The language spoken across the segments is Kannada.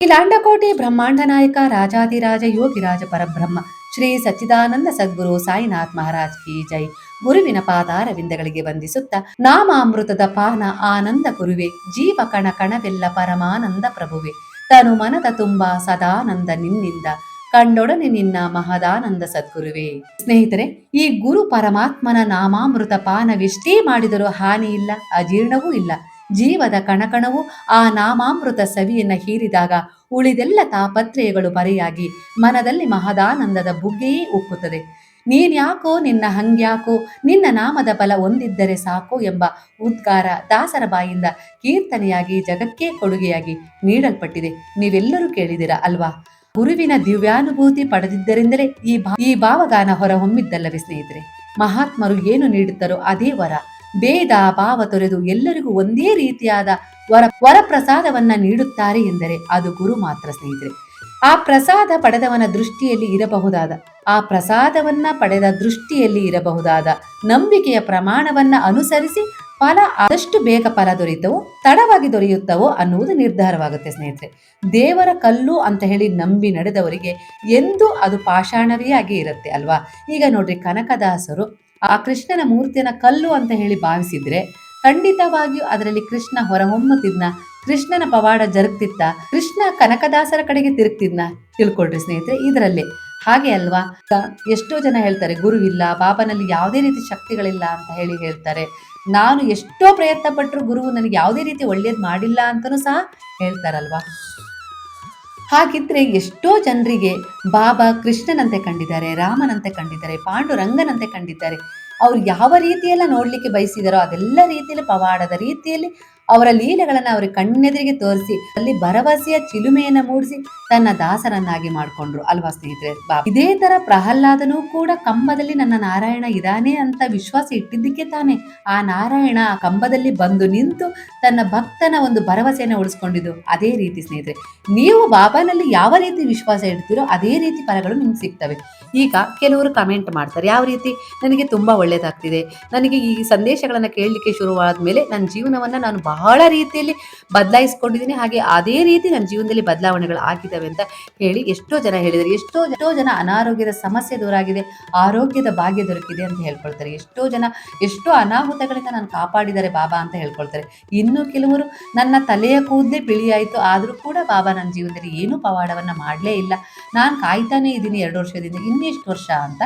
ಈ ಲಾಂಡಕೋಟೆ ಬ್ರಹ್ಮಾಂಡ ನಾಯಕ ರಾಜಾದಿರಾಜ ಯೋಗಿರಾಜ ಪರಬ್ರಹ್ಮ, ಶ್ರೀ ಸಚ್ಚಿದಾನಂದ ಸದ್ಗುರು ಸಾಯಿನಾಥ್ ಮಹಾರಾಜ್ ಕಿ ಜೈ. ಗುರುವಿನ ಪಾದಾರವಿಂದಗಳಿಗೆ ವಂದಿಸುತ್ತ ನಾಮಾಮೃತದ ಪಾನ ಆನಂದ ಗುರುವೆ ಜೀವ ಕಣ ಕಣವೆಲ್ಲ ಪರಮಾನಂದ ಪ್ರಭುವೆ. ತನು ಮನದ ತುಂಬ ಸದಾನಂದ ನಿನ್ನಿಂದ, ಕಂಡೊಡನೆ ನಿನ್ನ ಮಹದಾನಂದ ಸದ್ಗುರುವೇ. ಸ್ನೇಹಿತರೆ, ಈ ಗುರು ಪರಮಾತ್ಮನ ನಾಮಾಮೃತ ಪಾನವೆಷ್ಟೇ ಮಾಡಿದರೂ ಹಾನಿ ಇಲ್ಲ ಅಜೀರ್ಣವೂ ಇಲ್ಲ. ಜೀವದ ಕಣಕಣವು ಆ ನಾಮಾಮೃತ ಸವಿಯನ್ನ ಹೀರಿದಾಗ ಉಳಿದೆಲ್ಲ ತಾಪತ್ರಯಗಳು ಪರೆಯಾಗಿ ಮನದಲ್ಲಿ ಮಹದಾನಂದದ ಬುಗ್ಗೆಯೇ ಉಕ್ಕುತ್ತದೆ. ನೀನ್ಯಾಕೋ ನಿನ್ನ ಹಂಗ್ಯಾಕೋ, ನಿನ್ನ ನಾಮದ ಬಲ ಒಂದಿದ್ದರೆ ಸಾಕು ಎಂಬ ಉದ್ಗಾರ ದಾಸರ ಬಾಯಿಂದ ಕೀರ್ತನೆಯಾಗಿ ಜಗಕ್ಕೇ ಕೊಡುಗೆಯಾಗಿ ನೀಡಲ್ಪಟ್ಟಿದೆ. ನೀವೆಲ್ಲರೂ ಕೇಳಿದಿರ ಅಲ್ವಾ? ಗುರುವಿನ ದಿವ್ಯಾನುಭೂತಿ ಪಡೆದಿದ್ದರಿಂದಲೇ ಈ ಈ ಭಾವಗಾನ ಹೊರಹೊಮ್ಮಿದ್ದಲ್ಲವೇ ಸ್ನೇಹಿತರೆ? ಮಹಾತ್ಮರು ಏನು ನೀಡುತ್ತಾರೋ ಅದೇ ವರ. ಭೇದ ಭಾವ ತೊರೆದು ಎಲ್ಲರಿಗೂ ಒಂದೇ ರೀತಿಯಾದ ವರ ವರಪ್ರಸಾದವನ್ನ ನೀಡುತ್ತಾರೆ ಎಂದರೆ ಅದು ಗುರು ಮಾತ್ರ ಸ್ನೇಹಿತರೆ. ಆ ಪ್ರಸಾದ ಪಡೆದವನ ದೃಷ್ಟಿಯಲ್ಲಿ ಇರಬಹುದಾದ, ಆ ಪ್ರಸಾದವನ್ನ ಪಡೆದ ದೃಷ್ಟಿಯಲ್ಲಿ ಇರಬಹುದಾದ ನಂಬಿಕೆಯ ಪ್ರಮಾಣವನ್ನ ಅನುಸರಿಸಿ ಫಲ ಆದಷ್ಟು ಬೇಗ ಫಲ ದೊರೆಯುತ್ತವೋ, ತಡವಾಗಿ ದೊರೆಯುತ್ತವೋ ಅನ್ನುವುದು ನಿರ್ಧಾರವಾಗುತ್ತೆ ಸ್ನೇಹಿತರೆ. ದೇವರ ಕಲ್ಲು ಅಂತ ಹೇಳಿ ನಂಬಿ ನಡೆದವರಿಗೆ ಎಂದೂ ಅದು ಪಾಷಾಣವೇ ಇರುತ್ತೆ ಅಲ್ವಾ? ಈಗ ನೋಡ್ರಿ ಕನಕದಾಸರು ಆ ಕೃಷ್ಣನ ಮೂರ್ತಿಯನ್ನ ಕಲ್ಲು ಅಂತ ಹೇಳಿ ಭಾವಿಸಿದ್ರೆ ಖಂಡಿತವಾಗಿಯೂ ಅದರಲ್ಲಿ ಕೃಷ್ಣ ಹೊರಹೊಮ್ಮುತ್ತಿದ್ನ ಕೃಷ್ಣನ ಪವಾಡ ಜರುಗ್ತಿತ್ತ, ಕೃಷ್ಣ ಕನಕದಾಸರ ಕಡೆಗೆ ತಿರುಗ್ತಿದ್ನ ತಿಳ್ಕೊಳ್ರಿ ಸ್ನೇಹಿತರೆ ಇದರಲ್ಲೇ. ಹಾಗೆ ಅಲ್ವಾ? ಎಷ್ಟೋ ಜನ ಹೇಳ್ತಾರೆ, ಗುರುವಿಲ್ಲ ಬಾಬನಲ್ಲಿ ಯಾವುದೇ ರೀತಿ ಶಕ್ತಿಗಳಿಲ್ಲ ಅಂತ ಹೇಳಿ ಹೇಳ್ತಾರೆ. ನಾನು ಎಷ್ಟೋ ಪ್ರಯತ್ನ ಪಟ್ಟರು ಗುರುವು ನನಗೆ ಯಾವುದೇ ರೀತಿ ಒಳ್ಳೇದು ಮಾಡಿಲ್ಲ ಅಂತಲೂ ಸಹ ಹೇಳ್ತಾರಲ್ವಾ? ಹಾಗಿದ್ರೆ ಎಷ್ಟೋ ಜನರಿಗೆ ಬಾಬಾ ಕೃಷ್ಣನಂತೆ ಕಂಡಿದ್ದಾರೆ, ರಾಮನಂತೆ ಕಂಡಿದ್ದಾರೆ, ಪಾಂಡುರಂಗನಂತೆ ಕಂಡಿದ್ದಾರೆ. ಅವ್ರು ಯಾವ ರೀತಿಯೆಲ್ಲ ನೋಡ್ಲಿಕ್ಕೆ ಬಯಸಿದಾರೋ ಅದೆಲ್ಲ ರೀತಿಯಲ್ಲಿ ಪವಾಡದ ರೀತಿಯಲ್ಲಿ ಅವರ ಲೀಲೆಗಳನ್ನ ಅವರ ಕಣ್ಣೆದುರಿಗೆ ತೋರಿಸಿ, ಅಲ್ಲಿ ಭರವಸೆಯ ಚಿಲುಮೆಯನ್ನ ಮೂಡಿಸಿ ತನ್ನ ದಾಸರನ್ನಾಗಿ ಮಾಡಿಕೊಂಡ್ರು. ಅಲ್ವಾ ಸ್ನೇಹಿತರೆ? ಇದೇ ತರ ಪ್ರಹ್ಲಾದನೂ ಕೂಡ ಕಂಬದಲ್ಲಿ ನನ್ನ ನಾರಾಯಣ ಇದಾನೆ ಅಂತ ವಿಶ್ವಾಸ ಇಟ್ಟಿದ್ದಕ್ಕೆ ತಾನೆ. ಆ ನಾರಾಯಣ ಆ ಕಂಬದಲ್ಲಿ ಬಂದು ನಿಂತು ತನ್ನ ಭಕ್ತನ ಒಂದು ಭರವಸೆಯನ್ನು ಉಳಿಸ್ಕೊಂಡಿದ್ದು. ಅದೇ ರೀತಿ ಸ್ನೇಹಿತರೆ, ನೀವು ಬಾಬಾನಲ್ಲಿ ಯಾವ ರೀತಿ ವಿಶ್ವಾಸ ಇಡ್ತೀರೋ ಅದೇ ರೀತಿ ಫಲಗಳು ನಿಮ್ಗೆ ಸಿಗ್ತವೆ. ಈಗ ಕೆಲವರು ಕಮೆಂಟ್ ಮಾಡ್ತಾರೆ, ಯಾವ ರೀತಿ? ನನಗೆ ತುಂಬ ಒಳ್ಳೆಯದಾಗ್ತಿದೆ ನನಗೆ ಈ ಸಂದೇಶಗಳನ್ನು ಕೇಳಲಿಕ್ಕೆ ಶುರುವಾದ ಮೇಲೆ ನನ್ನ ಜೀವನವನ್ನು ನಾನು ಬಹಳ ರೀತಿಯಲ್ಲಿ ಬದಲಾಯಿಸ್ಕೊಂಡಿದ್ದೀನಿ. ಹಾಗೆ ಅದೇ ರೀತಿ ನನ್ನ ಜೀವನದಲ್ಲಿ ಬದಲಾವಣೆಗಳು ಆಗಿದ್ದಾವೆ ಅಂತ ಹೇಳಿ ಎಷ್ಟೋ ಜನ ಹೇಳಿದ್ದಾರೆ. ಎಷ್ಟೋ ಎಷ್ಟೋ ಜನ ಅನಾರೋಗ್ಯದ ಸಮಸ್ಯೆ ದೂರ ಆಗಿದೆ ಆರೋಗ್ಯದ ಭಾಗ್ಯ ದೊರಕಿದೆ ಅಂತ ಹೇಳ್ಕೊಳ್ತಾರೆ. ಎಷ್ಟೋ ಜನ ಎಷ್ಟೋ ಅನಾಹುತಗಳಿಂದ ನಾನು ಕಾಪಾಡಿದ್ದಾರೆ ಬಾಬಾ ಅಂತ ಹೇಳ್ಕೊಳ್ತಾರೆ. ಇನ್ನು ಕೆಲವರು ನನ್ನ ತಲೆಯ ಕೂದಲೇ ಬಿಳಿಯಾಯಿತು. ಆದರೂ ಕೂಡ ಬಾಬಾ ನನ್ನ ಜೀವನದಲ್ಲಿ ಏನೂ ಪವಾಡವನ್ನು ಮಾಡಲೇ ಇಲ್ಲ. ನಾನು ಕಾಯ್ತಾನೆ ಇದ್ದೀನಿ ಎರಡು ವರ್ಷದಿಂದ. ಇನ್ನೆಷ್ಟು ವರ್ಷ ಅಂತ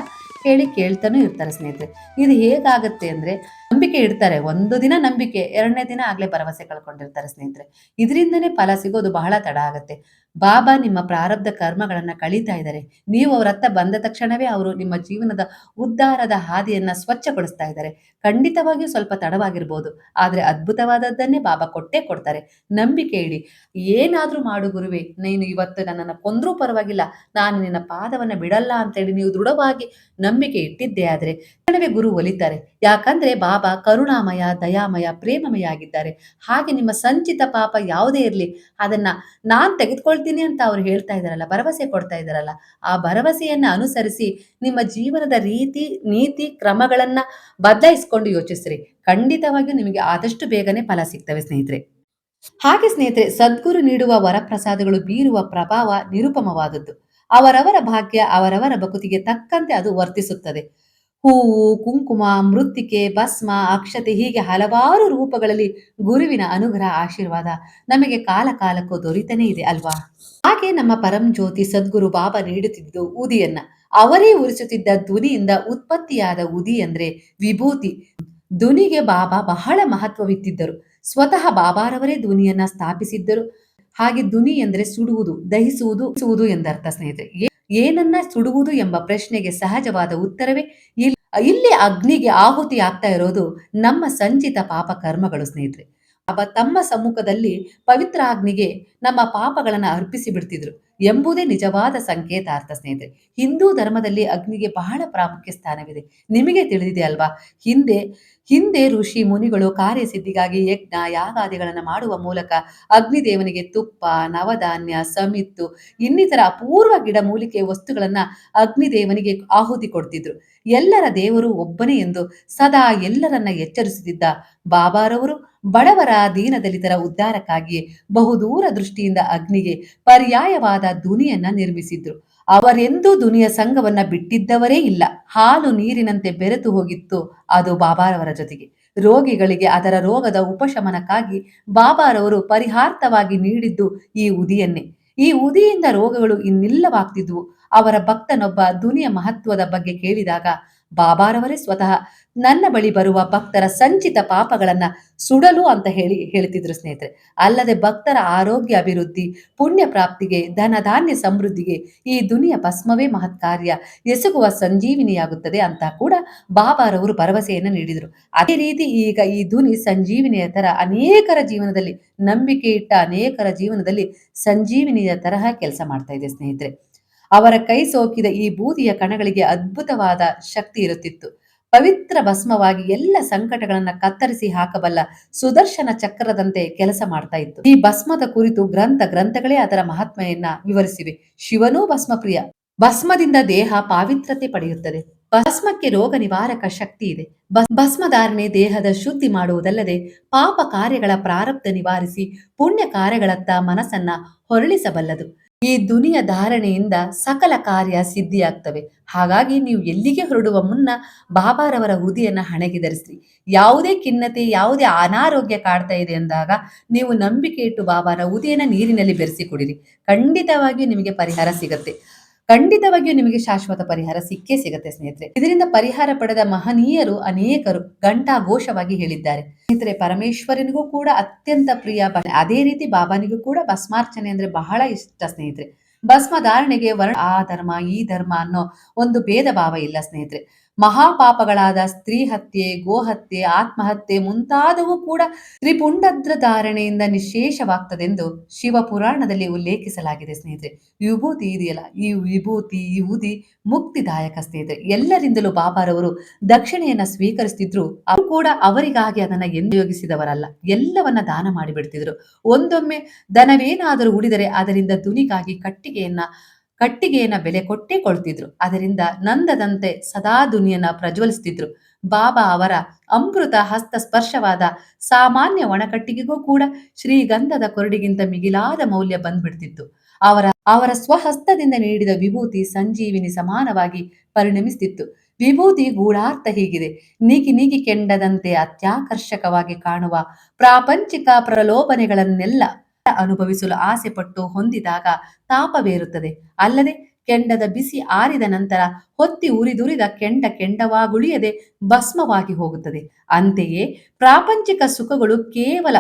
ಹೇಳಿ ಕೇಳ್ತಾನೂ ಇರ್ತಾರೆ ಸ್ನೇಹಿತರೆ. ಇದು ಹೇಗಾಗುತ್ತೆ ಅಂದ್ರೆ ನಂಬಿಕೆ ಇಡ್ತಾರೆ, ಒಂದು ದಿನ ನಂಬಿಕೆ, ಎರಡನೇ ದಿನ ಆಗ್ಲೇ ಭರವಸೆ ಕಳ್ಕೊಂಡಿರ್ತಾರೆ ಸ್ನೇಹಿತರೆ. ಇದರಿಂದನೇ ಫಲ ಸಿಗೋದು ಬಹಳ ತಡ ಆಗುತ್ತೆ. ಬಾಬಾ ನಿಮ್ಮ ಪ್ರಾರಬ್ಧ ಕರ್ಮಗಳನ್ನು ಕಳೀತಾ ಇದ್ದಾರೆ. ನೀವು ಅವರತ್ತ ಬಂದ ತಕ್ಷಣವೇ ಅವರು ನಿಮ್ಮ ಜೀವನದ ಉದ್ಧಾರದ ಹಾದಿಯನ್ನ ಸ್ವಚ್ಛಗೊಳಿಸ್ತಾ ಇದ್ದಾರೆ. ಖಂಡಿತವಾಗಿಯೂ ಸ್ವಲ್ಪ ತಡವಾಗಿರ್ಬೋದು. ಆದರೆ ಅದ್ಭುತವಾದದ್ದನ್ನೇ ಬಾಬಾ ಕೊಟ್ಟೇ ಕೊಡ್ತಾರೆ. ನಂಬಿಕೆ ಇಡಿ. ಏನಾದರೂ ಮಾಡು ಗುರುವೆ. ನೀನು ಇವತ್ತು ನನ್ನನ್ನು ಕೊಂದರೂ ಪರವಾಗಿಲ್ಲ. ನಾನು ನಿನ್ನ ಪಾದವನ್ನ ಬಿಡಲ್ಲ ಅಂತೇಳಿ ನೀವು ದೃಢವಾಗಿ ನಂಬಿಕೆ ಇಟ್ಟಿದ್ದೆ ಆದರೆ ತಕ್ಷಣವೇ ಗುರು ಒಲಿತಾರೆ. ಯಾಕಂದ್ರೆ ಬಾಬಾ ಕರುಣಾಮಯ, ದಯಾಮಯ, ಪ್ರೇಮಮಯ ಆಗಿದ್ದಾರೆ. ಹಾಗೆ ನಿಮ್ಮ ಸಂಚಿತ ಪಾಪ ಯಾವುದೇ ಇರಲಿ. ಅದನ್ನ ನಾನು ತೆಗೆದುಕೊಳ್ತೀನಿ. ಅಂತ ಅವ್ರು ಹೇಳ್ತಾ ಇದ್ದಾರಲ್ಲ, ಭರವಸೆ ಕೊಡ್ತಾ ಇದ್ದಾರಲ್ಲ, ಆ ಭರವಸೆಯನ್ನ ಅನುಸರಿಸಿ ನಿಮ್ಮ ಜೀವನದ ರೀತಿ, ನೀತಿ, ಕ್ರಮಗಳನ್ನ ಬದಲಾಯಿಸ್ಕೊಂಡು ಯೋಚಿಸ್ರಿ. ಖಂಡಿತವಾಗಿಯೂ ನಿಮಗೆ ಆದಷ್ಟು ಬೇಗನೆ ಫಲ ಸಿಗ್ತವೆ ಸ್ನೇಹಿತರೆ. ಹಾಗೆ ಸ್ನೇಹಿತರೆ, ಸದ್ಗುರು ನೀಡುವ ವರಪ್ರಸಾದಗಳು ಬೀರುವ ಪ್ರಭಾವ ನಿರುಪಮವಾದದ್ದು. ಅವರವರ ಭಾಗ್ಯ, ಅವರವರ ಬಕುತಿಗೆ ತಕ್ಕಂತೆ ಅದು ವರ್ತಿಸುತ್ತದೆ. ಹೂವು, ಕುಂಕುಮ, ಮೃತ್ತಿಕೆ, ಭಸ್ಮ, ಅಕ್ಷತೆ ಹೀಗೆ ಹಲವಾರು ರೂಪಗಳಲ್ಲಿ ಗುರುವಿನ ಅನುಗ್ರಹ, ಆಶೀರ್ವಾದ ನಮಗೆ ಕಾಲ ಕಾಲಕ್ಕೂ ದೊರೀತಾನೆ ಇದೆ ಅಲ್ವಾ? ಹಾಗೆ ನಮ್ಮ ಪರಂ ಜ್ಯೋತಿ ಸದ್ಗುರು ಬಾಬಾ ನೀಡುತ್ತಿದ್ದು ಉದಿಯನ್ನ, ಅವರೇ ಉರಿಸುತ್ತಿದ್ದ ಧ್ವನಿಯಿಂದ ಉತ್ಪತ್ತಿಯಾದ ಉದಿ ಅಂದ್ರೆ ವಿಭೂತಿ. ಧ್ವನಿಗೆ ಬಾಬಾ ಬಹಳ ಮಹತ್ವವಿತ್ತಿದ್ದರು. ಸ್ವತಃ ಬಾಬಾರವರೇ ಧ್ವನಿಯನ್ನ ಸ್ಥಾಪಿಸಿದ್ದರು. ಹಾಗೆ ಧ್ವನಿ ಎಂದರೆ ಸುಡುವುದು, ದಹಿಸುವುದು ಸುವುದು ಎಂದರ್ಥ ಸ್ನೇಹಿತರೆ. ಏನನ್ನ ಸುಡುವುದು ಎಂಬ ಪ್ರಶ್ನೆಗೆ ಸಹಜವಾದ ಉತ್ತರವೇ ಇಲ್ಲಿ. ಅಗ್ನಿಗೆ ಆಹುತಿ ಆಗ್ತಾ ಇರೋದು ನಮ್ಮ ಸಂಚಿತ ಪಾಪ ಕರ್ಮಗಳು ಸ್ನೇಹಿತರೆ. ಅವ ತಮ್ಮ ಸಮ್ಮುಖದಲ್ಲಿ ಪವಿತ್ರ ಅಗ್ನಿಗೆ ನಮ್ಮ ಪಾಪಗಳನ್ನ ಅರ್ಪಿಸಿ ಬಿಡ್ತಿದ್ರು ಎಂಬುದೇ ನಿಜವಾದ ಸಂಕೇತಾರ್ಥ ಸ್ನೇಹಿತರೆ. ಹಿಂದೂ ಧರ್ಮದಲ್ಲಿ ಅಗ್ನಿಗೆ ಬಹಳ ಪ್ರಾಮುಖ್ಯ ಸ್ಥಾನವಿದೆ. ನಿಮಗೆ ತಿಳಿದಿದೆ ಅಲ್ವಾ? ಹಿಂದೆ ಹಿಂದೆ ಋಷಿ ಮುನಿಗಳು ಕಾರ್ಯಸಿದ್ಧಿಗಾಗಿ ಯಜ್ಞ, ಯಾಗಾದಿಗಳನ್ನು ಮಾಡುವ ಮೂಲಕ ಅಗ್ನಿದೇವನಿಗೆ ತುಪ್ಪ, ನವಧಾನ್ಯ, ಸಮಿತ್ತು, ಇನ್ನಿತರ ಅಪೂರ್ವ ಗಿಡಮೂಲಿಕೆ ವಸ್ತುಗಳನ್ನ ಅಗ್ನಿದೇವನಿಗೆ ಆಹುತಿ ಕೊಡ್ತಿದ್ರು. ಎಲ್ಲರ ದೇವರು ಒಬ್ಬನೇ ಎಂದು ಸದಾ ಎಲ್ಲರನ್ನ ಎಚ್ಚರಿಸುತ್ತಿದ್ದ ಬಾಬಾರವರು ಬಡವರ ದೀನದಲಿತರ ಉದ್ಧಾರಕ್ಕಾಗಿ ಬಹುದೂರ ದೃಷ್ಟಿ ದೃಷ್ಟಿಯಿಂದ ಅಗ್ನಿಗೆ ಪರ್ಯಾಯವಾದ ಧ್ವನಿಯನ್ನ ನಿರ್ಮಿಸಿದ್ರು. ಅವರೆಂದೂ ದುನಿಯ ಸಂಘವನ್ನ ಬಿಟ್ಟಿದ್ದವರೇ ಇಲ್ಲ. ಹಾಲು ನೀರಿನಂತೆ ಬೆರೆತು ಹೋಗಿತ್ತು ಅದು ಬಾಬಾರವರ ಜೊತೆಗೆ. ರೋಗಿಗಳಿಗೆ ಅದರ ರೋಗದ ಉಪಶಮನಕ್ಕಾಗಿ ಬಾಬಾರವರು ಪರಿಹಾರ್ಥವಾಗಿ ನೀಡಿದ್ದು ಈ ಉದಿಯನ್ನೇ. ಈ ಉದಿಯಿಂದ ರೋಗಗಳು ಇನ್ನಿಲ್ಲವಾಗ್ತಿದ್ವು. ಅವರ ಭಕ್ತನೊಬ್ಬ ದುನಿಯ ಮಹತ್ವದ ಬಗ್ಗೆ ಕೇಳಿದಾಗ ಬಾಬಾರವರೇ ಸ್ವತಃ ನನ್ನ ಬಳಿ ಬರುವ ಭಕ್ತರ ಸಂಚಿತ ಪಾಪಗಳನ್ನ ಸುಡಲು ಅಂತ ಹೇಳಿ ಹೇಳ್ತಿದ್ರು ಸ್ನೇಹಿತರೆ. ಅಲ್ಲದೆ ಭಕ್ತರ ಆರೋಗ್ಯ ಅಭಿವೃದ್ಧಿ, ಪುಣ್ಯ ಪ್ರಾಪ್ತಿಗೆ, ಧನ ಧಾನ್ಯ ಸಮೃದ್ಧಿಗೆ ಈ ದುನಿಯ ಭಸ್ಮವೇ ಮಹತ್ ಕಾರ್ಯ ಎಸಗುವ ಸಂಜೀವಿನಿಯಾಗುತ್ತದೆ ಅಂತ ಕೂಡ ಬಾಬಾರವರು ಭರವಸೆಯನ್ನು ನೀಡಿದರು. ಅದೇ ರೀತಿ ಈಗ ಈ ಧುನಿ ಸಂಜೀವಿನಿಯ ತರ ಅನೇಕರ ಜೀವನದಲ್ಲಿ ನಂಬಿಕೆ ಇಟ್ಟ ಅನೇಕರ ಜೀವನದಲ್ಲಿ ಸಂಜೀವಿನಿಯ ತರಹ ಕೆಲಸ ಮಾಡ್ತಾ ಇದೆ ಸ್ನೇಹಿತರೆ. ಅವರ ಕೈ ಸೋಕಿದ ಈ ಬೂದಿಯ ಕಣಗಳಿಗೆ ಅದ್ಭುತವಾದ ಶಕ್ತಿ ಇರುತ್ತಿತ್ತು. ಪವಿತ್ರ ಭಸ್ಮವಾಗಿ ಎಲ್ಲ ಸಂಕಟಗಳನ್ನ ಕತ್ತರಿಸಿ ಹಾಕಬಲ್ಲ ಸುದರ್ಶನ ಚಕ್ರದಂತೆ ಕೆಲಸ ಮಾಡ್ತಾ ಇತ್ತು. ಈ ಭಸ್ಮದ ಕುರಿತು ಗ್ರಂಥ ಗ್ರಂಥಗಳೇ ಅದರ ಮಹಾತ್ಮೆಯನ್ನ ವಿವರಿಸಿವೆ. ಶಿವನೂ ಭಸ್ಮಪ್ರಿಯ. ಭಸ್ಮದಿಂದ ದೇಹ ಪಾವಿತ್ರತೆ ಪಡೆಯುತ್ತದೆ. ಭಸ್ಮಕ್ಕೆ ರೋಗ ನಿವಾರಕ ಶಕ್ತಿ ಇದೆ. ಭಸ್- ಭಸ್ಮಧಾರಣೆ ದೇಹದ ಶುದ್ಧಿ ಮಾಡುವುದಲ್ಲದೆ ಪಾಪ ಕಾರ್ಯಗಳ ಪ್ರಾರಬ್ಧ ನಿವಾರಿಸಿ ಪುಣ್ಯ ಕಾರ್ಯಗಳತ್ತ ಮನಸ್ಸನ್ನ ಹೊರಳಿಸಬಲ್ಲದು. ಈ ದುನಿಯ ಧಾರಣೆಯಿಂದ ಸಕಲ ಕಾರ್ಯ ಸಿದ್ಧಿಯಾಗ್ತವೆ. ಹಾಗಾಗಿ ನೀವು ಎಲ್ಲಿಗೆ ಹೊರಡುವ ಮುನ್ನ ಬಾಬಾರವರ ಹುದಿಯನ್ನ ಹಣೆಗೆ ಧರಿಸ್ರಿ. ಯಾವುದೇ ಖಿನ್ನತೆ, ಯಾವುದೇ ಅನಾರೋಗ್ಯ ಕಾಡ್ತಾ ಇದೆ ಅಂದಾಗ ನೀವು ನಂಬಿಕೆ ಇಟ್ಟು ಬಾಬಾರ ಉದಿಯನ್ನ ನೀರಿನಲ್ಲಿ ಬೆರೆಸಿ ಕುಡಿರಿ. ಖಂಡಿತವಾಗಿಯೂ ನಿಮಗೆ ಪರಿಹಾರ ಸಿಗತ್ತೆ. ಖಂಡಿತವಾಗಿಯೂ ನಿಮಗೆ ಶಾಶ್ವತ ಪರಿಹಾರ ಸಿಕ್ಕೇ ಸಿಗುತ್ತೆ ಸ್ನೇಹಿತರೆ. ಇದರಿಂದ ಪರಿಹಾರ ಪಡೆದ ಮಹನೀಯರು ಅನೇಕರು ಘಂಟಾ ಘೋಷವಾಗಿ ಹೇಳಿದ್ದಾರೆ. ಸ್ನೇಹಿತರೆ, ಪರಮೇಶ್ವರನಿಗೂ ಕೂಡ ಅತ್ಯಂತ ಪ್ರಿಯ ಅದೇ ರೀತಿ ಬಾಬಾನಿಗೂ ಕೂಡ ಭಸ್ಮಾರ್ಚನೆ ಅಂದ್ರೆ ಬಹಳ ಇಷ್ಟ ಸ್ನೇಹಿತರೆ. ಭಸ್ಮ ಧಾರಣೆಗೆ ವರ್ಣ ಆ ಧರ್ಮ, ಈ ಧರ್ಮ ಅನ್ನೋ ಒಂದು ಭೇದ ಭಾವ ಇಲ್ಲ ಸ್ನೇಹಿತರೆ. ಮಹಾಪಾಪಗಳಾದ ಸ್ತ್ರೀ ಹತ್ಯೆ ಗೋಹತ್ಯೆ ಆತ್ಮಹತ್ಯೆ ಮುಂತಾದವು ಕೂಡ ತ್ರಿಪುಂಡದ್ರ ಧಾರಣೆಯಿಂದ ನಿಶೇಷವಾಗ್ತದೆಂದು ಶಿವ ಪುರಾಣದಲ್ಲಿ ಉಲ್ಲೇಖಿಸಲಾಗಿದೆ ಸ್ನೇಹಿತರೆ. ವಿಭೂತಿ ಇದೆಯಲ್ಲ, ಈ ವಿಭೂತಿ ಉದಿ ಮುಕ್ತಿದಾಯಕ ಸ್ನೇಹಿತರೆ. ಎಲ್ಲರಿಂದಲೂ ಬಾಬಾರವರು ದಕ್ಷಿಣೆಯನ್ನ ಸ್ವೀಕರಿಸ್ತಿದ್ರು, ಅವರು ಕೂಡ ಅವರಿಗಾಗಿ ಅದನ್ನ ಎಂದಿಯೋಗಿಸಿದವರಲ್ಲ. ಎಲ್ಲವನ್ನ ದಾನ ಮಾಡಿಬಿಡ್ತಿದ್ರು. ಒಂದೊಮ್ಮೆ ದನವೇನಾದರೂ ಉಳಿದರೆ ಅದರಿಂದ ದುನಿಗಾಗಿ ಕಟ್ಟಿಗೆಯನ್ನ ಕಟ್ಟಿಗೆಯನ್ನ ಬೆಲೆ ಕೊಟ್ಟೇ ಕೊಳ್ತಿದ್ರು. ಅದರಿಂದ ನಂದದಂತೆ ಸದಾ ದುನಿಯನ್ನ ಪ್ರಜ್ವಲಿಸ್ತಿದ್ರು. ಬಾಬಾ ಅವರ ಅಮೃತ ಹಸ್ತ ಸ್ಪರ್ಶವಾದ ಸಾಮಾನ್ಯ ಒಣಕಟ್ಟಿಗೆಗೂ ಕೂಡ ಶ್ರೀಗಂಧದ ಕೊರಡಿಗಿಂತ ಮಿಗಿಲಾದ ಮೌಲ್ಯ ಬಂದ್ಬಿಡ್ತಿತ್ತು. ಅವರ ಅವರ ಸ್ವಹಸ್ತದಿಂದ ನೀಡಿದ ವಿಭೂತಿ ಸಂಜೀವಿನಿ ಸಮಾನವಾಗಿ ಪರಿಣಮಿಸ್ತಿತ್ತು. ವಿಭೂತಿ ಗೂಢಾರ್ಥ ಹೀಗಿದೆ. ನೀಗಿ ನೀಗಿ ಕೆಂಡದಂತೆ ಅತ್ಯಾಕರ್ಷಕವಾಗಿ ಕಾಣುವ ಪ್ರಾಪಂಚಿಕ ಪ್ರಲೋಭನೆಗಳನ್ನೆಲ್ಲ ಅನುಭವಿಸಲು ಆಸೆ ಪಟ್ಟು ಹೊಂದಿದಾಗ ತಾಪವೇರುತ್ತದೆ ಅಲ್ಲದೆ ಕೆಂಡದ ಬಿಸಿ ಆರಿದ ನಂತರ ಹೊತ್ತಿ ಉರಿದುರಿದ ಕೆಂಡ ಕೆಂಡವಾಗುಳಿಯದೆ ಭಸ್ಮವಾಗಿ ಹೋಗುತ್ತದೆ. ಅಂತೆಯೇ ಪ್ರಾಪಂಚಿಕ ಸುಖಗಳು ಕೇವಲ,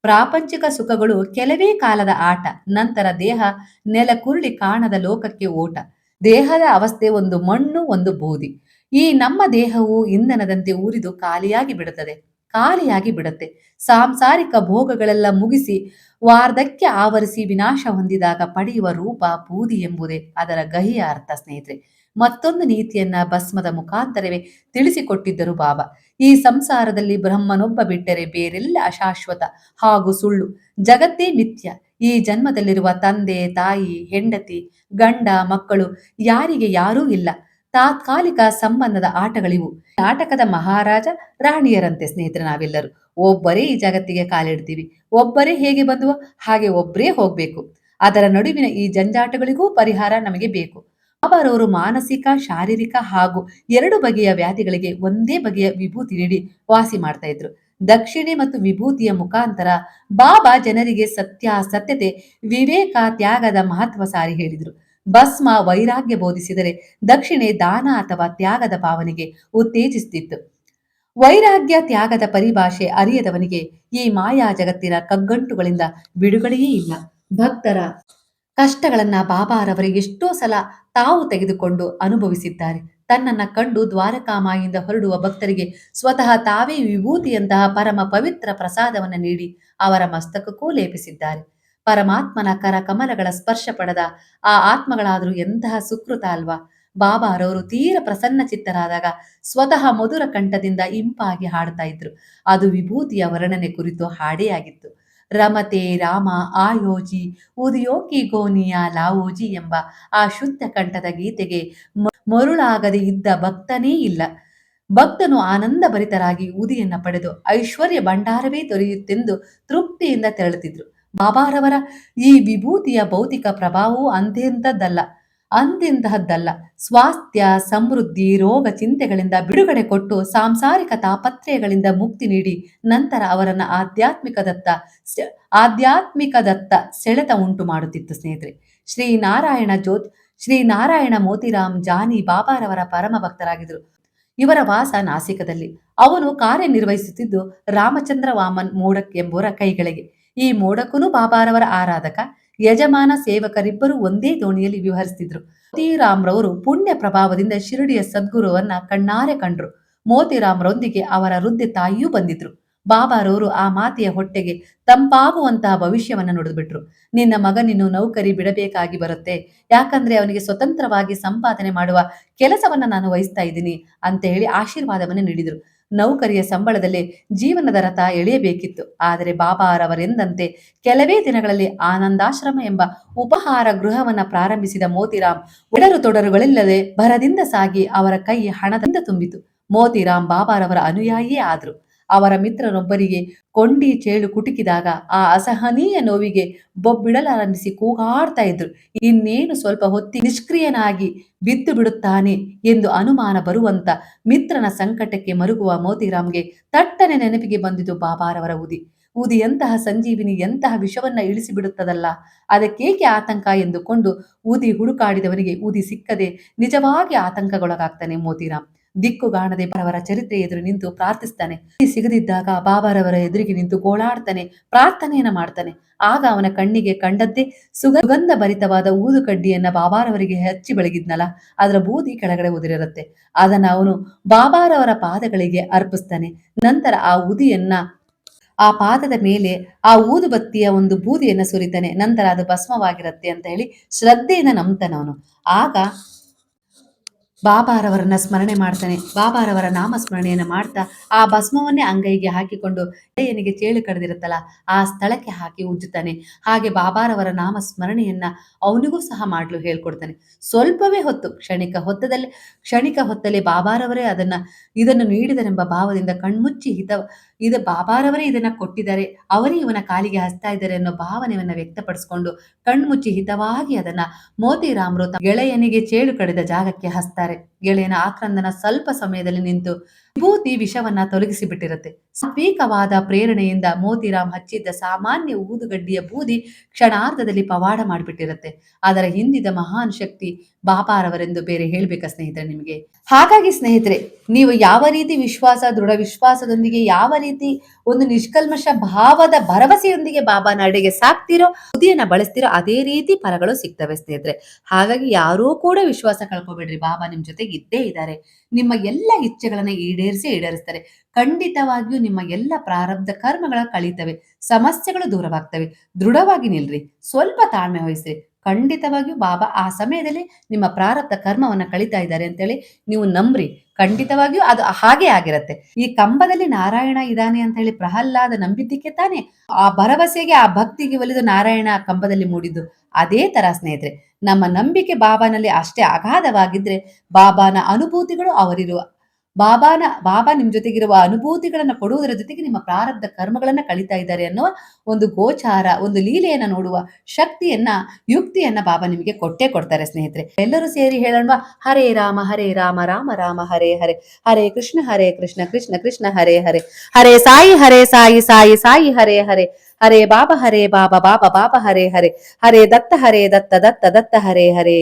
ಪ್ರಾಪಂಚಿಕ ಸುಖಗಳು ಕೆಲವೇ ಕಾಲದ ಆಟ, ನಂತರ ದೇಹ ನೆಲಕುರುಳಿ ಕಾಣದ ಲೋಕಕ್ಕೆ ಓಟ. ದೇಹದ ಅವಸ್ಥೆ ಒಂದು ಮಣ್ಣು, ಒಂದು ಬೂದಿ. ಈ ನಮ್ಮ ದೇಹವು ಇಂಧನದಂತೆ ಉರಿದು ಖಾಲಿಯಾಗಿ ಬಿಡುತ್ತದೆ. ಖಾಲಿಯಾಗಿ ಬಿಡುತ್ತೆ. ಸಾಂಸಾರಿಕ ಭೋಗಗಳೆಲ್ಲ ಮುಗಿಸಿ ವಾರ್ಧಕ್ಯ ಆವರಿಸಿ ವಿನಾಶ ಹೊಂದಿದಾಗ ಪಡೆಯುವ ರೂಪ ಬೂದಿ ಎಂಬುದೇ ಅದರ ಗಹಿಯ ಅರ್ಥ ಸ್ನೇಹಿತರೆ. ಮತ್ತೊಂದು ನೀತಿಯನ್ನ ಭಸ್ಮದ ಮುಖಾಂತರವೇ ತಿಳಿಸಿಕೊಟ್ಟಿದ್ದರು ಬಾಬಾ. ಈ ಸಂಸಾರದಲ್ಲಿ ಬ್ರಹ್ಮನೊಬ್ಬ ಬಿಟ್ಟರೆ ಬೇರೆಲ್ಲ ಅಶಾಶ್ವತ ಹಾಗೂ ಸುಳ್ಳು. ಜಗತ್ತೇ ಮಿಥ್ಯ. ಈ ಜನ್ಮದಲ್ಲಿರುವ ತಂದೆ, ತಾಯಿ, ಹೆಂಡತಿ, ಗಂಡ, ಮಕ್ಕಳು ಯಾರಿಗೆ ಯಾರೂ ಇಲ್ಲ. ತಾತ್ಕಾಲಿಕ ಸಂಬಂಧದ ಆಟಗಳಿವು. ನಾಟಕದ ಮಹಾರಾಜ ರಾಣಿಯರಂತೆ ಸ್ನೇಹಿತರೆ ನಾವೆಲ್ಲರೂ. ಒಬ್ಬರೇ ಈ ಜಗತ್ತಿಗೆ ಕಾಲಿಡ್ತೀವಿ. ಒಬ್ಬರೇ ಹೇಗೆ ಬಂದುವ? ಹಾಗೆ ಒಬ್ಬರೇ ಹೋಗ್ಬೇಕು. ಅದರ ನಡುವಿನ ಈ ಜಂಜಾಟಗಳಿಗೂ ಪರಿಹಾರ ನಮಗೆ ಬೇಕು. ಅವರವರು ಮಾನಸಿಕ, ಶಾರೀರಿಕ ಹಾಗೂ ಎರಡು ಬಗೆಯ ವ್ಯಾಧಿಗಳಿಗೆ ಒಂದೇ ಬಗೆಯ ವಿಭೂತಿ ನೀಡಿ ವಾಸಿ ಮಾಡ್ತಾ ಇದ್ರು. ದಕ್ಷಿಣೆ ಮತ್ತು ವಿಭೂತಿಯ ಮುಖಾಂತರ ಬಾಬಾ ಜನರಿಗೆ ಸತ್ಯಾಸತ್ಯತೆ ವಿವೇಕ, ತ್ಯಾಗದ ಮಹತ್ವ ಸಾರಿ ಹೇಳಿದ್ರು. ಭಸ್ಮ ವೈರಾಗ್ಯ ಬೋಧಿಸಿದರೆ ದಕ್ಷಿಣೆ ದಾನ ಅಥವಾ ತ್ಯಾಗದ ಭಾವನೆಗೆ ಉತ್ತೇಜಿಸುತ್ತಿತ್ತು ವೈರಾಗ್ಯ ತ್ಯಾಗದ ಪರಿಭಾಷೆ ಅರಿಯದವನಿಗೆ ಈ ಮಾಯಾ ಜಗತ್ತಿನ ಕಗ್ಗಂಟುಗಳಿಂದ ಬಿಡುಗಡೆಯೇ ಇಲ್ಲ. ಭಕ್ತರ ಕಷ್ಟಗಳನ್ನ ಬಾಬಾರವರು ಎಷ್ಟೋ ಸಲ ತಾವು ತೆಗೆದುಕೊಂಡು ಅನುಭವಿಸಿದ್ದಾರೆ. ತನ್ನನ್ನ ಕಂಡು ದ್ವಾರಕಾಮಾಯಿಂದ ಹೊರಡುವ ಭಕ್ತರಿಗೆ ಸ್ವತಃ ತಾವೇ ವಿಭೂತಿಯಂತಹ ಪರಮ ಪವಿತ್ರ ಪ್ರಸಾದವನ್ನು ನೀಡಿ ಅವರ ಮಸ್ತಕಕ್ಕೂ ಲೇಪಿಸಿದ್ದಾರೆ. ಪರಮಾತ್ಮನ ಕರ ಕಮಲಗಳ ಸ್ಪರ್ಶ ಪಡೆದ ಆ ಆತ್ಮಗಳಾದರೂ ಎಂತಹ ಸುಕೃತ ಅಲ್ವಾ? ಬಾಬಾರವರು ತೀರ ಪ್ರಸನ್ನ ಚಿತ್ತರಾದಾಗ ಸ್ವತಃ ಮಧುರ ಕಂಠದಿಂದ ಇಂಪಾಗಿ ಹಾಡ್ತಾ ಇದ್ರು. ಅದು ವಿಭೂತಿಯ ವರ್ಣನೆ ಕುರಿತು ಹಾಡೇ ಆಗಿತ್ತು. ರಮತೆ ರಾಮ ಆಯೋಜಿ ಉದಿಯೋಕಿ ಗೋನಿಯ ಲಾವೋಜಿ ಎಂಬ ಆ ಶುದ್ಧ ಕಂಠದ ಗೀತೆಗೆ ಮರುಳಾಗದೆ ಇದ್ದ ಭಕ್ತನೇ ಇಲ್ಲ. ಭಕ್ತನು ಆನಂದ ಭರಿತರಾಗಿ ಊದಿಯನ್ನ ಪಡೆದು ಐಶ್ವರ್ಯ ಭಂಡಾರವೇ ದೊರೆಯುತ್ತೆಂದು ತೃಪ್ತಿಯಿಂದ ತೆರಳುತ್ತಿದ್ರು. ಬಾಬಾರವರ ಈ ವಿಭೂತಿಯ ಭೌತಿಕ ಪ್ರಭಾವವು ಅಂತೆಂಥದ್ದಲ್ಲ ಅಂದೆಂತಹದ್ದಲ್ಲ ಸ್ವಾಸ್ಥ್ಯ, ಸಮೃದ್ಧಿ, ರೋಗ ಚಿಂತೆಗಳಿಂದ ಬಿಡುಗಡೆ ಕೊಟ್ಟು ಸಾಂಸಾರಿಕ ತಾಪತ್ರಯಗಳಿಂದ ಮುಕ್ತಿ ನೀಡಿ ನಂತರ ಅವರನ್ನ ಆಧ್ಯಾತ್ಮಿಕದತ್ತ ಆಧ್ಯಾತ್ಮಿಕದತ್ತ ಸೆಳೆತ ಉಂಟು ಮಾಡುತ್ತಿತ್ತು ಸ್ನೇಹಿತರೆ. ಶ್ರೀ ನಾರಾಯಣ ಜ್ಯೋತ್ ಶ್ರೀ ನಾರಾಯಣ ಮೋತಿರಾಮ್ ಜಾನಿ ಬಾಬಾರವರ ಪರಮ ಭಕ್ತರಾಗಿದ್ದರು. ಇವರ ವಾಸ ನಾಸಿಕದಲ್ಲಿ. ಅವನು ಕಾರ್ಯನಿರ್ವಹಿಸುತ್ತಿದ್ದು ರಾಮಚಂದ್ರ ವಾಮನ್ ಮೂಡಕ್ ಎಂಬುವರ ಕೈಗಳಿಗೆ. ಈ ಮೋಡಕನು ಬಾಬಾರವರ ಆರಾಧಕ, ಯಜಮಾನ ಸೇವಕರಿಬ್ಬರು ಒಂದೇ ದೋಣಿಯಲ್ಲಿ ವ್ಯವಹರಿಸುತ್ತಿದ್ರು ಮೋತಿರಾಮ್ರವರು ಪುಣ್ಯ ಪ್ರಭಾವದಿಂದ ಶಿರಡಿಯ ಸದ್ಗುರುವನ್ನ ಕಣ್ಣಾರೆ ಕಂಡ್ರು. ಮೋತಿರಾಮ್ರೊಂದಿಗೆ ಅವರ ವೃದ್ಧೆ ತಾಯಿಯೂ ಬಂದಿದ್ರು. ಬಾಬಾರವರು ಆ ಮಾತೆಯ ಹೊಟ್ಟೆಗೆ ತಂಪಾಗುವಂತಹ ಭವಿಷ್ಯವನ್ನ ನುಡಿದ್ಬಿಟ್ರು. ನಿನ್ನ ಮಗನಿನ್ನು ನೌಕರಿ ಬಿಡಬೇಕಾಗಿ ಬರುತ್ತೆ. ಯಾಕಂದ್ರೆ ಅವನಿಗೆ ಸ್ವತಂತ್ರವಾಗಿ ಸಂಪಾದನೆ ಮಾಡುವ ಕೆಲಸವನ್ನ ನಾನು ವಹಿಸ್ತಾ ಇದ್ದೀನಿ ಅಂತ ಹೇಳಿ ಆಶೀರ್ವಾದವನ್ನ ನೀಡಿದರು. ನೌಕರಿಯ ಸಂಬಳದಲ್ಲಿ ಜೀವನದ ರಥ ಎಳೆಯಬೇಕಿತ್ತು. ಆದರೆ ಬಾಬಾರವರೆಂದಂತೆ ಕೆಲವೇ ದಿನಗಳಲ್ಲಿ ಆನಂದಾಶ್ರಮ ಎಂಬ ಉಪಹಾರ ಗೃಹವನ್ನ ಪ್ರಾರಂಭಿಸಿದ ಮೋತಿರಾಮ್ ಒಡರು ತೊಡರುಗಳಿಲ್ಲದೆ ಭರದಿಂದ ಸಾಗಿ ಅವರ ಕೈ ಹಣದಿಂದ ತುಂಬಿತು. ಮೋತಿರಾಮ್ ಬಾಬಾರವರ ಅನುಯಾಯಿಯೇ ಆದ್ರು. ಅವರ ಮಿತ್ರನೊಬ್ಬರಿಗೆ ಕೊಂಡಿ ಚೇಳು ಕುಟುಕಿದಾಗ ಆ ಅಸಹನೀಯ ನೋವಿಗೆ ಬೊಬ್ಬಿಡಲಾರಂಭಿಸಿ ಕೂಗಾಡ್ತಾ ಇದ್ರು. ಇನ್ನೇನು ಸ್ವಲ್ಪ ಹೊತ್ತಿ ನಿಷ್ಕ್ರಿಯನಾಗಿ ಬಿದ್ದು ಬಿಡುತ್ತಾನೆ ಎಂದು ಅನುಮಾನ ಬರುವಂತ ಮಿತ್ರನ ಸಂಕಟಕ್ಕೆ ಮರುಗುವ ಮೋತಿರಾಮ್ಗೆ ತಟ್ಟನೆ ನೆನಪಿಗೆ ಬಂದಿತು ಬಾಬಾರವರ ಉದಿ. ಉದಿ ಎಂತಹ ಸಂಜೀವಿನಿ ಎಂತಹ ವಿಷವನ್ನ ಇಳಿಸಿ ಬಿಡುತ್ತದಲ್ಲ? ಅದಕ್ಕೇಕೆ ಆತಂಕ ಎಂದುಕೊಂಡು ಉದಿ ಹುಡುಕಾಡಿದವನಿಗೆ ಉದಿ ಸಿಕ್ಕದೆ ನಿಜವಾಗಿ ಆತಂಕಗೊಳಗಾಗ್ತಾನೆ ಮೋತಿರಾಮ್. ದಿಕ್ಕುಗಾಣದೆ ಅವರ ಚರಿತ್ರೆ ಎದುರು ನಿಂತು ಪ್ರಾರ್ಥಿಸ್ತಾನೆ. ಸಿಗದಿದ್ದಾಗ ಬಾಬಾರವರ ಎದುರಿಗೆ ನಿಂತು ಗೋಳಾಡ್ತಾನೆ, ಪ್ರಾರ್ಥನೆಯನ್ನ ಮಾಡ್ತಾನೆ. ಆಗ ಅವನ ಕಣ್ಣಿಗೆ ಕಂಡದ್ದೇ ಸುಗ- ಸುಗಂಧ ಭರಿತವಾದ ಊದು ಕಡ್ಡಿಯನ್ನ ಬಾಬಾರವರಿಗೆ ಹಚ್ಚಿ ಬೆಳಗಿದ್ನಲ್ಲ, ಅದರ ಬೂದಿ ಕೆಳಗಡೆ ಉದುರಿರುತ್ತೆ. ಅದನ್ನ ಅವನು ಬಾಬಾರವರ ಪಾದಗಳಿಗೆ ಅರ್ಪಿಸ್ತಾನೆ. ನಂತರ ಆ ಉದಿಯನ್ನ, ಆ ಪಾದದ ಮೇಲೆ ಆ ಊದುಬತ್ತಿಯ ಒಂದು ಬೂದಿಯನ್ನ ಸುರಿತಾನೆ. ನಂತರ ಅದು ಭಸ್ಮವಾಗಿರುತ್ತೆ ಅಂತ ಹೇಳಿ ಶ್ರದ್ಧೆಯಿಂದ ನಂಬ್ತಾನೆ ಅವನು. ಆಗ ಬಾಬಾರವರನ್ನ ಸ್ಮರಣೆ ಮಾಡ್ತಾನೆ. ಬಾಬಾರವರ ನಾಮ ಸ್ಮರಣೆಯನ್ನ ಮಾಡ್ತಾ ಆ ಭಸ್ಮವನ್ನೇ ಅಂಗೈಗೆ ಹಾಕಿಕೊಂಡು ಎಳೆಯನಿಗೆ ಚೇಳು ಕಡಿದಿರುತ್ತಲ್ಲ, ಆ ಸ್ಥಳಕ್ಕೆ ಹಾಕಿ ಉಜ್ಜುತ್ತಾನೆ. ಹಾಗೆ ಬಾಬಾರವರ ನಾಮ ಸ್ಮರಣೆಯನ್ನ ಅವನಿಗೂ ಸಹ ಮಾಡಲು ಹೇಳ್ಕೊಡ್ತಾನೆ. ಸ್ವಲ್ಪವೇ ಹೊತ್ತು, ಕ್ಷಣಿಕ ಹೊತ್ತದಲ್ಲಿ ಕ್ಷಣಿಕ ಹೊತ್ತಲ್ಲಿ ಬಾಬಾರವರೇ ಅದನ್ನ, ಇದನ್ನು ನೀಡಿದರೆಂಬ ಭಾವದಿಂದ ಕಣ್ಮುಚ್ಚಿ ಹಿತ, ಇದು ಬಾಬಾರವರೇ ಇದನ್ನ ಕೊಟ್ಟಿದ್ದಾರೆ, ಅವರೇ ಇವನ ಕಾಲಿಗೆ ಹಸ್ತಾ ಇದ್ದಾರೆ ಅನ್ನೋ ಭಾವನೆಯನ್ನ ವ್ಯಕ್ತಪಡಿಸಿಕೊಂಡು ಕಣ್ಮುಚ್ಚಿ ಹಿತವಾಗಿ ಅದನ್ನ ಮೋತಿರಾಮ್ರು ಗೆಳೆಯನಿಗೆ ಚೇಳು ಕಡಿದ ಜಾಗಕ್ಕೆ ಹಸ್ತಾರೆ ಗೆಳೆಯನ ಆಕ್ರಂದನ ಸ್ವಲ್ಪ ಸಮಯದಲ್ಲಿ ನಿಂತು ವಿಭೂತಿ ವಿಷವನ್ನ ತೊಲಗಿಸಿ ಬಿಟ್ಟಿರುತ್ತೆ ಸಾತ್ವಿಕವಾದ ಪ್ರೇರಣೆಯಿಂದ ಮೋತಿರಾಮ್ ಹಚ್ಚಿದ್ದ ಸಾಮಾನ್ಯ ಊದುಗಡ್ಡಿಯ ಬೂದಿ ಕ್ಷಣಾರ್ಧದಲ್ಲಿ ಪವಾಡ ಮಾಡಿಬಿಟ್ಟಿರುತ್ತೆ. ಅದರ ಹಿಂದಿದ ಮಹಾನ್ ಶಕ್ತಿ ಬಾಪಾರವರೆಂದು ಬೇರೆ ಹೇಳ್ಬೇಕಾ ಸ್ನೇಹಿತರೆ ನಿಮಗೆ? ಹಾಗಾಗಿ ಸ್ನೇಹಿತರೆ, ನೀವು ಯಾವ ರೀತಿ ವಿಶ್ವಾಸ, ದೃಢ ವಿಶ್ವಾಸದೊಂದಿಗೆ ಯಾವ ರೀತಿ ಒಂದು ನಿಷ್ಕಲ್ಮಶ ಭಾವದ ಭರವಸೆಯೊಂದಿಗೆ ಬಾಬಾ ನಡೆಗೆ ಸಾಕ್ತಿರೋ, ಬುದ್ಧಿಯನ್ನ ಬಳಸ್ತಿರೋ, ಅದೇ ರೀತಿ ಫಲಗಳು ಸಿಗ್ತವೆ ಸ್ನೇಹಿತರೆ. ಹಾಗಾಗಿ ಯಾರೂ ಕೂಡ ವಿಶ್ವಾಸ ಕಳ್ಕೊಬೇಡ್ರಿ, ಬಾಬಾ ನಿಮ್ ಜೊತೆಗೆ ಇದ್ದೇ ಇದ್ದಾರೆ. ನಿಮ್ಮ ಎಲ್ಲ ಇಚ್ಛೆಗಳನ್ನ ಈಡೇರಿಸಿ ಈಡೇರಿಸ್ತಾರೆ. ಖಂಡಿತವಾಗಿಯೂ ನಿಮ್ಮ ಎಲ್ಲ ಪ್ರಾರಬ್ಧ ಕರ್ಮಗಳ ಕಳೀತವೆ. ಸಮಸ್ಯೆಗಳು ದೂರವಾಗ್ತವೆ. ದೃಢವಾಗಿ ನಿಲ್ರಿ. ಸ್ವಲ್ಪ ತಾಳ್ಮೆ ವಹಿಸ್ರಿ. ಖಂಡಿತವಾಗಿಯೂ ಬಾಬಾ ಆ ಸಮಯದಲ್ಲಿ ನಿಮ್ಮ ಪ್ರಾರಬ್ಧ ಕರ್ಮವನ್ನ ಕಳೀತಾ ಇದ್ದಾರೆ ಅಂತೇಳಿ ನೀವು ನಂಬ್ರಿ. ಖಂಡಿತವಾಗಿಯೂ ಅದು ಹಾಗೆ ಆಗಿರತ್ತೆ. ಈ ಕಂಬದಲ್ಲಿ ನಾರಾಯಣ ಇದ್ದಾನೆ ಅಂತ ಹೇಳಿ ಪ್ರಹ್ಲಾದ ನಂಬಿದ್ದಕ್ಕೆ ತಾನೆ ಆ ಭರವಸೆಗೆ, ಆ ಭಕ್ತಿಗೆ ಒಲಿದು ನಾರಾಯಣ ಆ ಕಂಬದಲ್ಲಿ ಮೂಡಿದ್ದು. ಅದೇ ತರ ಸ್ನೇಹಿತರೆ, ನಮ್ಮ ನಂಬಿಕೆ ಬಾಬಾನಲ್ಲಿ ಅಷ್ಟೇ ಅಗಾಧವಾಗಿದ್ರೆ ಬಾಬಾನ ಅನುಭೂತಿಗಳು ಅವರಿರುವ ಬಾಬಾನ, ಬಾಬಾ ನಿಮ್ ಜೊತೆಗಿರುವ ಅನುಭೂತಿಗಳನ್ನ ಕೊಡುವುದರ ಜೊತೆಗೆ ನಿಮ್ಮ ಪ್ರಾರಬ್ಧ ಕರ್ಮಗಳನ್ನ ಕಳೀತಾ ಇದ್ದಾರೆ ಅನ್ನುವ ಒಂದು ಗೋಚಾರ, ಒಂದು ಲೀಲೆಯನ್ನ ನೋಡುವ ಶಕ್ತಿಯನ್ನ, ಯುಕ್ತಿಯನ್ನ ಬಾಬಾ ನಿಮಗೆ ಕೊಟ್ಟೇ ಕೊಡ್ತಾರೆ ಸ್ನೇಹಿತರೆ. ಎಲ್ಲರೂ ಸೇರಿ ಹೇಳೋಣ ಹರೇ ರಾಮ ಹರೇ ರಾಮ ರಾಮ ರಾಮ, ಹರೇ ಹರೇ. ಹರೇ ಕೃಷ್ಣ ಹರೇ ಕೃಷ್ಣ ಕೃಷ್ಣ ಕೃಷ್ಣ, ಹರೇ ಹರೇ. ಹರೇ ಸಾಯಿ ಹರೇ ಸಾಯಿ ಸಾಯಿ ಸಾಯಿ, ಹರೇ ಹರೇ. ಹರೇ ಬಾಬಾ ಹರೇ ಬಾಬಾ ಬಾಬಾ ಬಾಬಾ, ಹರೇ ಹರೇ. ಹರೇ ದತ್ತ ಹರೇ ದತ್ತ ದತ್ತ ದತ್ತ, ಹರೇ ಹರೇ.